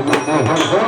Oh,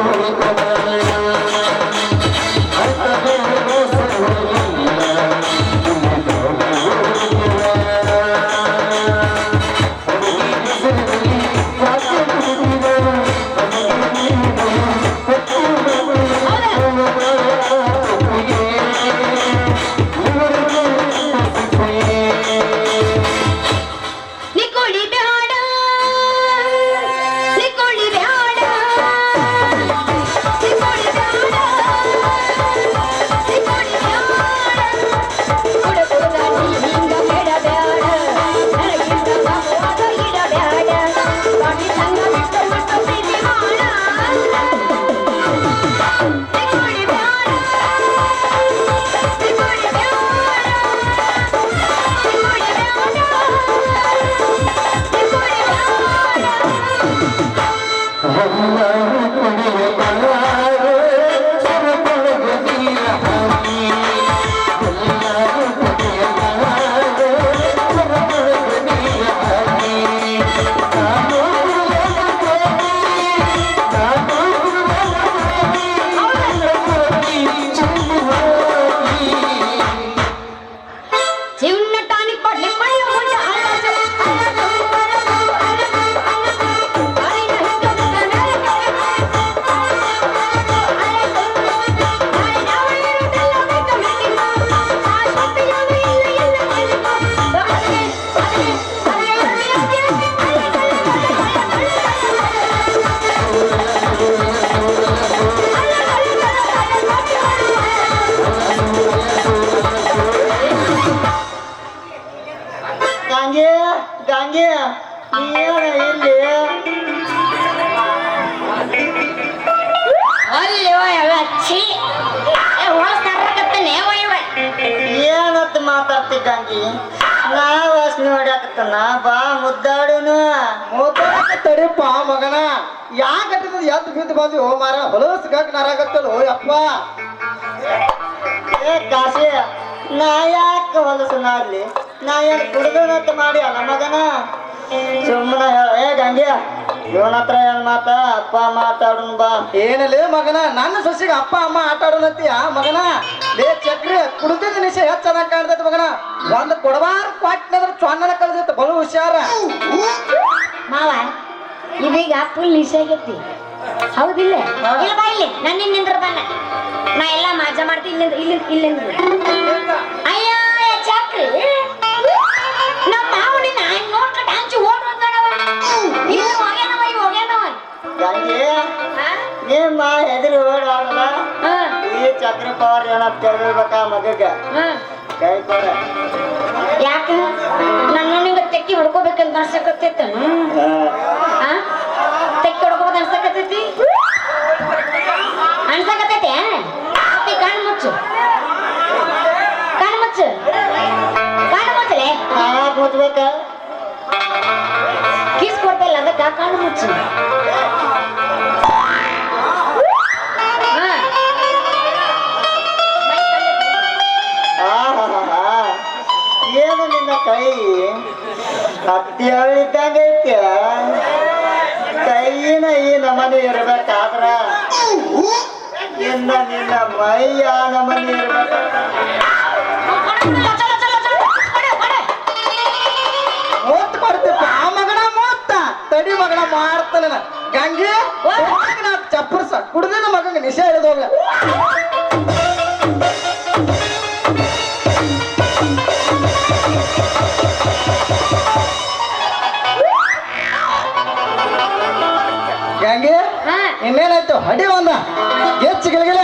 ಗಂಗೆ ಗಂಗೆ ನೀನ ಇಲ್ಲಿ. ಏನತ್ ಮಾತಾಡ್ತಿ ಗಂಗಿ? ನಾ ವಾಸ್ ನೋಡಾಕತ್ತನ ಬಾ ಮುದ್ದಾಡುನು. ತಡಿಪ್ಪ ಮಗನ. ಯಾಕಟ್ಟಿದ ಎದ್ದು ಬಿದ್ದು ಬಂದಿ ಓ ಮಾರ. ಹೊಲಸ್ ಗಕ್ ನರಾಗತ್ತಲು ಯಪ್ಪ. ಏ ಕಾಶಿ ನಾ ಯಾಕ ಹೊಲಸು ನಾಡ್ಲಿ? ನಾ ಏನ್ ಕುಡ್ದನಂತ ಮಾಡಿ ಅಲ್ಲ ಮಗನ? ಸುಮ್ಮನೆ ಏ ಗಂಗೆ ಇವನ ಹತ್ರ ಏನ್ ಮಾತ? ಅಪ್ಪ ಮಾತಾಡುನ್ ಬಾ. ಏನಲೇ ಮಗನ ನನ್ನ ಸೊಸಿಗೆ ಅಪ್ಪ ಅಮ್ಮ ಆಟ ಆಡೋನತ್ತೀಯ ಮಗನ? ಲೇ ಚಕ್ರಿ ಕುಡ್ದಿದ್ದ ನಿಶ ಹೆಚ್ಚ ಚೆನ್ನಾಗಿ ಕಾಣ್ತೈತೆ ಮಗನ? ಒಂದು ಕೊಡವಾರ ಕ್ವಾಟ್ನದ್ರ ಚೊನ್ನನ ಕಳ್ದಿತ್ತು ಬಲು ಹುಷಾರ. ಮಾವ ಇದೀಗ ಫುಲ್ ನಿಶಾಗೈತಿ ಹೌದಿಲ್ಲ? ಇಲ್ಲ ಬಾ ಇಲ್ಲಿ. ನನ್ನ ಬಾ ನಾ. ಎಲ್ಲ ಮಾಜಾ ಮಾಡ್ತೀನಿ ಇಲ್ಲಿಂದ ಇಲ್ಲಿ ಇಲ್ಲಿಂದ. ನಿಮ್ಮ ಹೆದರಿ ಓಡಾಡಲ್ಲ ಹಾ, ಈ ಚಕ್ರ ಪವರ್ ಏನಂತ ಕೇಳಿರ್ಬೇಕ ಮಗಗ. ಹಾ. ಕೈ ಕೊಡ. ಯಾಕ? ನನ್ನ ನಿಂಗ ತೆಕ್ಕಿ ಹೊಡ್ಕೋಬೇಕಂತ ಅನ್ಸಕತ್ತೈತ. ತೆಕ್ಕಿ ಹೊಡ್ಕೋಬೇಕ ಅನ್ಸಕತ್ತೈತಿ? ಅನ್ಸಕತ್ತೈತಿ? ಕಣ್ಣು ಮುಚ್ಚು. ಕಣ್ಣು ಮುಚ್ಚು. ಕಣ್ಣು ಮುಚ್ಚಲೆ? ಮುಚ್ಚಬೇಕ ಕಿಸ್ ಕೊಡ್ತಿಲ್ಲ ಅದಕ್ಕ ಕಣ್ಣು ಮುಚ್ಚು. ಏನು ನಿನ್ನ ಕೈ? ಹತ್ತಿ ಹಳ್ಳಿದ್ದಂಗೈತೆ ಕೈಯಿನ ಈ ನಮನೆ ಇರ್ಬೇಕಾದ್ರ? ನಿನ್ನ ನಿನ್ನ ಮೈಯ ನಮನೆ ಇರ್ಬೇಕ ಮಾಡ್ತಾನ ಗಂಗೆ ನಾ ಚಪ್ಪರ್ಸ. ಕುಡ್ದಿನ ಮಗಂಗ ನಿಶೆ ಹಿಡಿದೋಗ್ಲ ಗಂಗೆ ಇನ್ನೇನಾಯ್ತು? ಹಡಿ ಒಂದ. ಹೆಚ್ಚು ಗಿಲಗಿಲ.